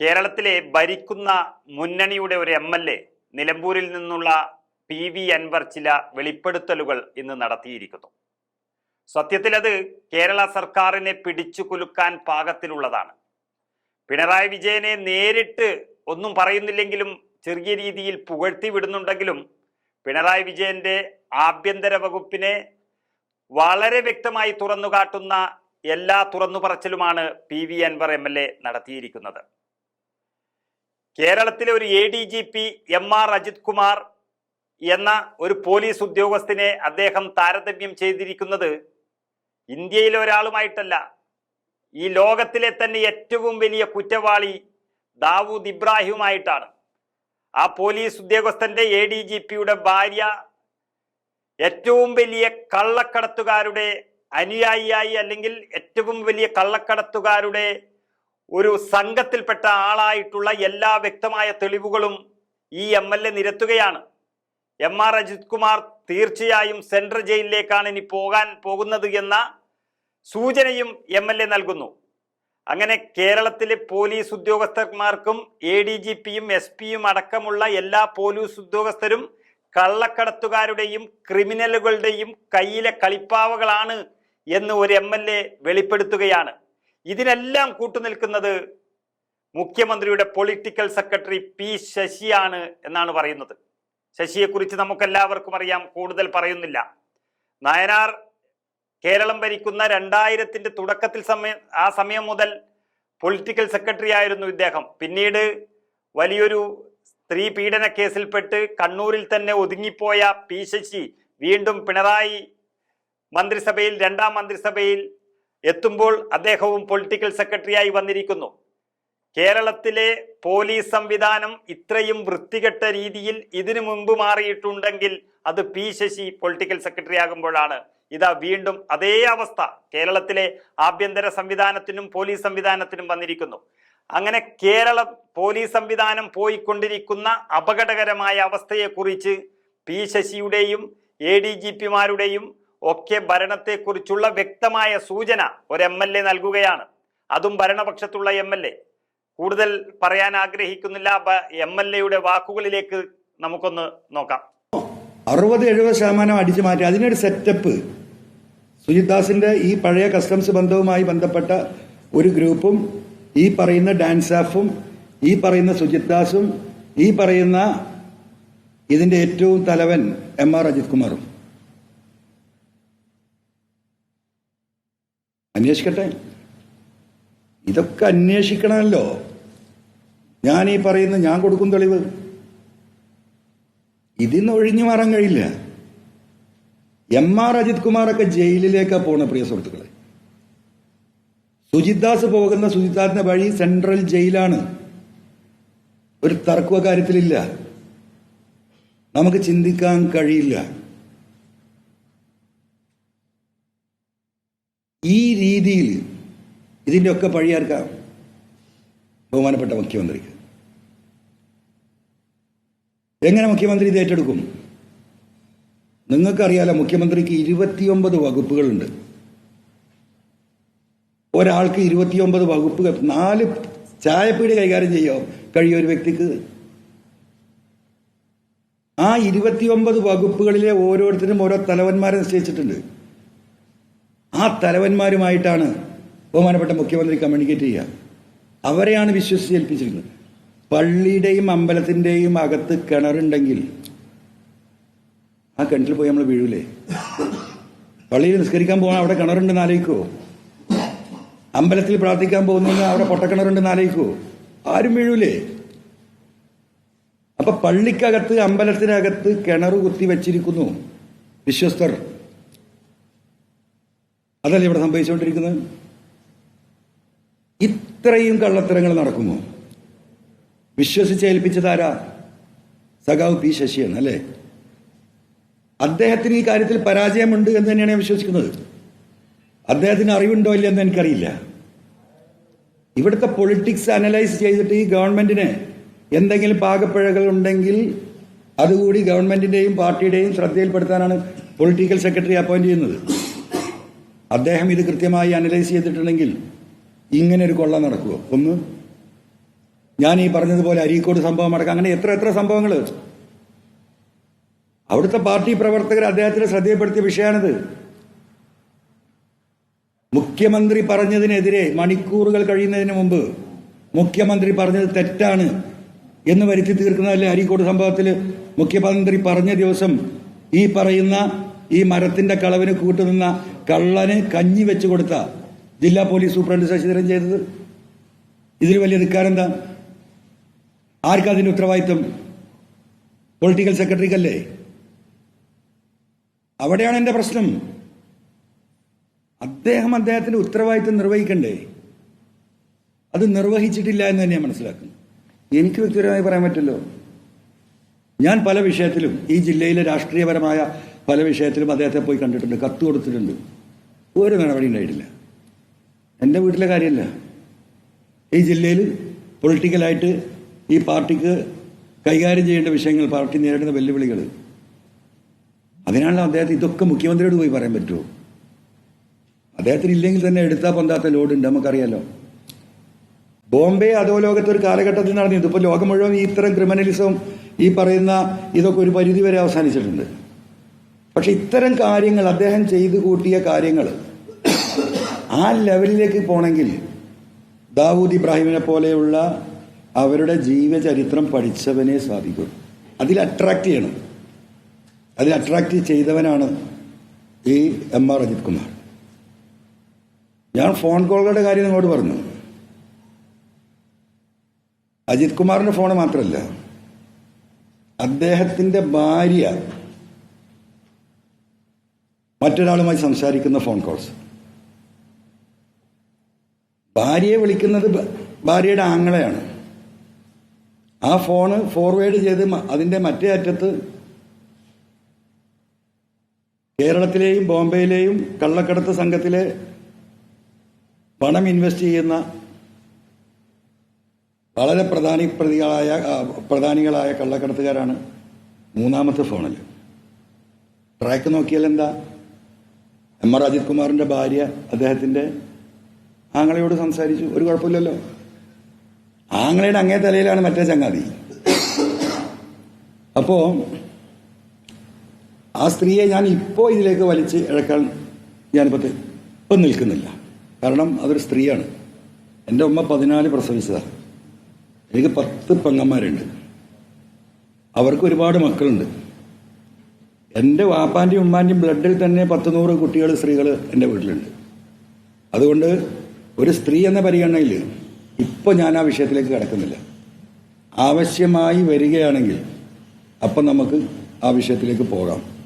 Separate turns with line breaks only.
കേരളത്തിലെ ഭരിക്കുന്ന മുന്നണിയുടെ ഒരു എം എൽ എ നിലമ്പൂരിൽ നിന്നുള്ള പി വി അൻവർ ചില വെളിപ്പെടുത്തലുകൾ ഇന്ന് നടത്തിയിരിക്കുന്നു. സത്യത്തിൽ അത് കേരള സർക്കാരിനെ പിടിച്ചു കുലുക്കാൻ പാകത്തിലുള്ളതാണ്. പിണറായി വിജയനെ നേരിട്ട് ഒന്നും പറയുന്നില്ലെങ്കിലും ചെറിയ രീതിയിൽ പുകഴ്ത്തി വിടുന്നുണ്ടെങ്കിലും പിണറായി വിജയന്റെ ആഭ്യന്തര വകുപ്പിനെ വളരെ വ്യക്തമായി തുറന്നുകാട്ടുന്ന എല്ലാ തുറന്നു പറച്ചിലുമാണ് P V Anvar M L A നടത്തിയിരിക്കുന്നത്. കേരളത്തിലെ ഒരു A D G P M R Ajith Kumar എന്ന ഒരു പോലീസ് ഉദ്യോഗസ്ഥനെ അദ്ദേഹം താരതമ്യം ചെയ്തിരിക്കുന്നത് ഇന്ത്യയിലെ ഒരാളുമായിട്ടല്ല. ഈ ലോകത്തിലെ തന്നെ ഏറ്റവും വലിയ കുറ്റവാളി ദാവൂദ് ഇബ്രാഹിമുമായിട്ടാണ്. ആ പോലീസ് ഉദ്യോഗസ്ഥന്റെ എ ഡി ജി പിയുടെ ഭാര്യ ഏറ്റവും വലിയ കള്ളക്കടത്തുകാരുടെ അനുയായിയായി അല്ലെങ്കിൽ ഏറ്റവും വലിയ കള്ളക്കടത്തുകാരുടെ ഒരു സംഘത്തിൽപ്പെട്ട ആളായിട്ടുള്ള എല്ലാ വ്യക്തമായ തെളിവുകളും ഈ എം എൽ എ നിരത്തുകയാണ്. എം ആർ അജിത് കുമാർ തീർച്ചയായും സെൻട്രൽ ജയിലിലേക്കാണ് ഇനി പോകാൻ പോകുന്നത് എന്ന സൂചനയും എം എൽ എ നൽകുന്നു. അങ്ങനെ കേരളത്തിലെ പോലീസ് ഉദ്യോഗസ്ഥന്മാർക്കും എ ഡി ജി പിയും എസ് പിയും അടക്കമുള്ള എല്ലാ പോലീസ് ഉദ്യോഗസ്ഥരും കള്ളക്കടത്തുകാരുടെയും ക്രിമിനലുകളുടെയും കയ്യിലെ കളിപ്പാവകളാണ് എന്ന് ഒരു എം വെളിപ്പെടുത്തുകയാണ്. ഇതിനെല്ലാം കൂട്ടുനിൽക്കുന്നത് മുഖ്യമന്ത്രിയുടെ പൊളിറ്റിക്കൽ സെക്രട്ടറി പി ശശിയാണ് എന്നാണ് പറയുന്നത്. ശശിയെക്കുറിച്ച് നമുക്കെല്ലാവർക്കും അറിയാം കൂടുതൽ പറയുന്നില്ല. നയനാർ കേരളം ഭരിക്കുന്ന രണ്ടായിരത്തിന്റെ തുടക്കത്തിൽ സമയം ആ സമയം മുതൽ പൊളിറ്റിക്കൽ സെക്രട്ടറി ആയിരുന്നു ഇദ്ദേഹം. പിന്നീട് വലിയൊരു സ്ത്രീ പീഡന കേസിൽപ്പെട്ട് കണ്ണൂരിൽ തന്നെ ഒതുങ്ങിപ്പോയ പി ശശി വീണ്ടും പിണറായി മന്ത്രിസഭയിൽ രണ്ടാം മന്ത്രിസഭയിൽ എത്തുമ്പോൾ അദ്ദേഹവും പൊളിറ്റിക്കൽ സെക്രട്ടറിയായി വന്നിരിക്കുന്നു. കേരളത്തിലെ പോലീസ് സംവിധാനം ഇത്രയും വൃത്തികെട്ട രീതിയിൽ ഇതിനു മുമ്പ് മാറിയിട്ടുണ്ടെങ്കിൽ അത് പി ശശി പൊളിറ്റിക്കൽ സെക്രട്ടറി ആകുമ്പോഴാണ്. ഇതാ വീണ്ടും അതേ അവസ്ഥ. കേരളത്തിലെ ആഭ്യന്തര സംവിധാനത്തിനും പോലീസ് സംവിധാനത്തിനും വന്നിരിക്കുന്നു. അങ്ങനെ കേരള പോലീസ് സംവിധാനം പോയിക്കൊണ്ടിരിക്കുന്ന അപകടകരമായ അവസ്ഥയെക്കുറിച്ച് പി ശശിയുടെയും എ ഡി ജി പിമാരുടെയും ഒക്കെ ഭരണത്തെക്കുറിച്ചുള്ള വ്യക്തമായ സൂചന ഒരു എം എൽ എ നൽകുകയാണ്. അതും ഭരണപക്ഷത്തുള്ള എം എൽ എ. കൂടുതൽ പറയാൻ ആഗ്രഹിക്കുന്നില്ല. എം എൽ എയുടെ വാക്കുകളിലേക്ക് നമുക്കൊന്ന് നോക്കാം.
അറുപത് എഴുപത് ശതമാനം അടിച്ചു മാറ്റി. അതിനൊരു സെറ്റപ്പ് സുജിത് ഈ പഴയ കസ്റ്റംസ് ബന്ധവുമായി ബന്ധപ്പെട്ട ഒരു ഗ്രൂപ്പും ഈ പറയുന്ന ഡാൻസ് ആഫും ഈ പറയുന്ന സുജിത് ദാസും ഈ പറയുന്ന ഇതിന്റെ ഏറ്റവും തലവൻ എം ആർ അജിത് കുമാറും. അന്വേഷിക്കട്ടെ. ഇതൊക്കെ അന്വേഷിക്കണമല്ലോ. ഞാൻ ഈ പറയുന്ന ഞാൻ കൊടുക്കും തെളിവ്. ഇതിന്ന് ഒഴിഞ്ഞു മാറാൻ കഴിയില്ല. എം ആർ അജിത് കുമാറൊക്കെ ജയിലിലേക്കാണ് പോണ പ്രിയ സുഹൃത്തുക്കളെ. സുജിത് ദാസ് പോകുന്ന സുജിത് ദാസിന്റെ വഴി സെൻട്രൽ ജയിലാണ്. ഒരു തർക്കവ കാര്യത്തിലില്ല. നമുക്ക് ചിന്തിക്കാൻ കഴിയില്ല. ഈ രീതിയിൽ ഇതിന്റെ ഒക്കെ പഴിയാർക്കാം ബഹുമാനപ്പെട്ട മുഖ്യമന്ത്രിക്ക് എങ്ങനെ മുഖ്യമന്ത്രി ഇത് ഏറ്റെടുക്കും? നിങ്ങൾക്കറിയാലോ മുഖ്യമന്ത്രിക്ക് ഇരുപത്തിയൊമ്പത് വകുപ്പുകളുണ്ട്. ഒരാൾക്ക് ഇരുപത്തിയൊമ്പത് വകുപ്പുകൾ നാല് ചായപ്പീടി കൈകാര്യം ചെയ്യോ? കഴിയൊരു ഒരു വ്യക്തിക്ക്? ആ ഇരുപത്തിയൊമ്പത് വകുപ്പുകളിലെ ഓരോരുത്തരും ഓരോ തലവന്മാരെ നിശ്ചയിച്ചിട്ടുണ്ട്. ആ തലവന്മാരുമായിട്ടാണ് ബഹുമാനപ്പെട്ട മുഖ്യമന്ത്രി കമ്മ്യൂണിക്കേറ്റ് ചെയ്യുക. അവരെയാണ് വിശ്വസിച്ച് ഏൽപ്പിച്ചിരിക്കുന്നത് പള്ളിയുടെയും അമ്പലത്തിന്റെയും അകത്ത് കിണറുണ്ടെങ്കിൽ ആ കിണറ്റിൽ പോയി നമ്മൾ വീഴൂലേ? പള്ളിയിൽ നിസ്കരിക്കാൻ പോകണം അവിടെ കിണറുണ്ടെന്ന് ആലോചിക്കുമോ അമ്പലത്തിൽ പ്രാർത്ഥിക്കാൻ പോകുന്ന അവിടെ പൊട്ടക്കിണറുണ്ടെന്ന് ആലോചിക്കുമോ ആരും വീഴൂലേ? അപ്പൊ പള്ളിക്കകത്ത് അമ്പലത്തിനകത്ത് കിണർ കുത്തി വെച്ചിരിക്കുന്നു വിശ്വസ്തർ. അതല്ലേ ഇവിടെ സംഭവിച്ചുകൊണ്ടിരിക്കുന്നത്? ഇത്രയും കള്ളത്തരങ്ങൾ നടക്കുമോ? വിശ്വസിച്ച് ഏൽപ്പിച്ചതാരാ സഖാവ് പി ശശിയാണ് അല്ലേ? അദ്ദേഹത്തിന് ഈ കാര്യത്തിൽ പരാജയമുണ്ട് എന്ന് തന്നെയാണ് ഞാൻ വിശ്വസിക്കുന്നത്. അദ്ദേഹത്തിന് അറിവുണ്ടോ ഇല്ല എന്ന് എനിക്കറിയില്ല. ഇവിടുത്തെ പൊളിറ്റിക്സ് അനലൈസ് ചെയ്തിട്ട് ഈ ഗവൺമെന്റിന് എന്തെങ്കിലും പാകപ്പിഴകൾ ഉണ്ടെങ്കിൽ അതുകൂടി ഗവൺമെന്റിന്റെയും പാർട്ടിയുടെയും ശ്രദ്ധയിൽപ്പെടുത്താനാണ് പൊളിറ്റിക്കൽ സെക്രട്ടറി അപ്പോയിന്റ് ചെയ്യുന്നത്. അദ്ദേഹം ഇത് കൃത്യമായി അനലൈസ് ചെയ്തിട്ടുണ്ടെങ്കിൽ ഇങ്ങനെ ഒരു കൊള്ള നടക്കുമോ ഒന്ന് ഞാൻ ഈ പറഞ്ഞതുപോലെ അരീക്കോട് സംഭവം അടക്കം അങ്ങനെ എത്ര എത്ര സംഭവങ്ങൾ. അവിടുത്തെ പാർട്ടി പ്രവർത്തകർ അദ്ദേഹത്തിന് ശ്രദ്ധയപ്പെടുത്തിയ വിഷയമാണിത്. മുഖ്യമന്ത്രി പറഞ്ഞതിനെതിരെ മണിക്കൂറുകൾ കഴിയുന്നതിന് മുമ്പ് മുഖ്യമന്ത്രി പറഞ്ഞത് തെറ്റാണ് എന്ന് വരുത്തി തീർക്കുന്നതല്ലേ അരീക്കോട് സംഭവത്തിൽ മുഖ്യമന്ത്രി പറഞ്ഞ ദിവസം ഈ പറയുന്ന ഈ മരത്തിന്റെ കളവിന് കൂട്ടുനിന്ന കള്ളന് കഞ്ഞി വെച്ച് കൊടുത്ത ജില്ലാ പോലീസ് സൂപ്രണ്ട് ശശിധരൻ ചെയ്തത്. ഇതിന് വലിയ ധിക്കാരെന്താ ആർക്കാ അതിന്റെ ഉത്തരവാദിത്വം? പൊളിറ്റിക്കൽ സെക്രട്ടറിക്കല്ലേ അവിടെയാണ് എന്റെ പ്രശ്നം. അദ്ദേഹം അദ്ദേഹത്തിന്റെ ഉത്തരവാദിത്വം നിർവഹിക്കണ്ടേ? അത് നിർവഹിച്ചിട്ടില്ല എന്ന് തന്നെയാണ് മനസ്സിലാക്കുന്നത്. എനിക്ക് വ്യക്തിപരമായി പറയാൻ പറ്റല്ലോ. ഞാൻ പല വിഷയത്തിലും ഈ ജില്ലയിലെ രാഷ്ട്രീയപരമായ പല വിഷയത്തിലും അദ്ദേഹത്തെ പോയി കണ്ടിട്ടുണ്ട്. കത്ത് കൊടുത്തിട്ടുണ്ട്. ഒരു നടപടി ഉണ്ടായിട്ടില്ല. എന്റെ വീട്ടിലെ കാര്യമല്ല. ഈ ജില്ലയിൽ പൊളിറ്റിക്കലായിട്ട് ഈ പാർട്ടിക്ക് കൈകാര്യം ചെയ്യേണ്ട വിഷയങ്ങൾ പാർട്ടി നേരിടുന്ന വെല്ലുവിളികൾ അതിനാണല്ലോ അദ്ദേഹത്തെ ഇതൊക്കെ മുഖ്യമന്ത്രിയോട് പോയി പറയാൻ പറ്റുമോ അദ്ദേഹത്തിന് ഇല്ലെങ്കിൽ തന്നെ എടുത്താൽ പൊന്താത്ത ഉണ്ട് നമുക്കറിയാലോ. ബോംബെ അധോലോകത്ത് ഒരു കാലഘട്ടത്തിൽ നടന്നിരുന്നു. ഇപ്പോൾ ലോകം മുഴുവൻ ഈ ഇത്തരം ക്രിമിനലിസം ഈ പറയുന്ന ഇതൊക്കെ ഒരു പരിധി വരെ അവസാനിച്ചിട്ടുണ്ട്. പക്ഷെ ഇത്തരം കാര്യങ്ങൾ അദ്ദേഹം ചെയ്തു കൂട്ടിയ കാര്യങ്ങൾ ആ ലെവലിലേക്ക് പോണെങ്കിൽ ദാവൂദ് ഇബ്രാഹിമിനെ പോലെയുള്ള അവരുടെ ജീവചരിത്രം പഠിച്ചവനെ സാധിക്കും. അതിൽ അട്രാക്ട് ചെയ്യണം. അതിൽ അട്രാക്റ്റ് ചെയ്തവനാണ് ഈ എം ആർ അജിത് കുമാർ. ഞാൻ ഫോൺ കോളുകളുടെ കാര്യം നിങ്ങളോട് പറഞ്ഞു. അജിത് കുമാറിന്റെ ഫോൺ മാത്രമല്ല അദ്ദേഹത്തിന്റെ ഭാര്യ മറ്റൊരാളുമായി സംസാരിക്കുന്ന ഫോൺ കോൾസ്. ഭാര്യയെ വിളിക്കുന്നത് ഭാര്യയുടെ ആങ്ങളെയാണ്. ആ ഫോണ് ഫോർവേഡ് ചെയ്ത് അതിന്റെ മറ്റേ അറ്റത്ത് കേരളത്തിലെയും ബോംബെയിലെയും കള്ളക്കടത്ത് സംഘത്തിലെ പണം ഇൻവെസ്റ്റ് ചെയ്യുന്ന വളരെ പ്രധാനി പ്രതികളായ പ്രധാനികളായ കള്ളക്കടത്തുകാരാണ് മൂന്നാമത്തെ ഫോണിൽ ട്രാക്ക് നോക്കിയാൽ എന്താ? എം ആർ അജിത് കുമാറിന്റെ ഭാര്യ അദ്ദേഹത്തിന്റെ ആങ്ങളയോട് സംസാരിച്ചു. ഒരു കുഴപ്പമില്ലല്ലോ. ആങ്ങളയുടെ അങ്ങേ തലയിലാണ് മറ്റേ ചങ്ങാതി. അപ്പോ ആ സ്ത്രീയെ ഞാൻ ഇപ്പോ ഇതിലേക്ക് വലിച്ച് ഇഴക്കാൻ ഞാനിപ്പോൾ ഇപ്പൊ ഇപ്പം നിൽക്കുന്നില്ല. കാരണം അതൊരു സ്ത്രീയാണ്. എന്റെ ഉമ്മ പതിനാല് പ്രസവിച്ചതാണ് എനിക്ക് പത്ത് പെങ്ങന്മാരുണ്ട്. അവർക്ക് ഒരുപാട് മക്കളുണ്ട്. എന്റെ വാപ്പാന്റെയും ഉമ്മാന്റെയും ബ്ലഡിൽ തന്നെ പത്ത് നൂറ് കുട്ടികൾ സ്ത്രീകൾ എന്റെ വീട്ടിലുണ്ട്. അതുകൊണ്ട് ഒരു സ്ത്രീ എന്ന പരിഗണനയിൽ ഇപ്പോൾ ഞാൻ ആ വിഷയത്തിലേക്ക് കിടക്കുന്നില്ല. ആവശ്യമായി വരികയാണെങ്കിൽ അപ്പം നമുക്ക് ആ വിഷയത്തിലേക്ക് പോകാം.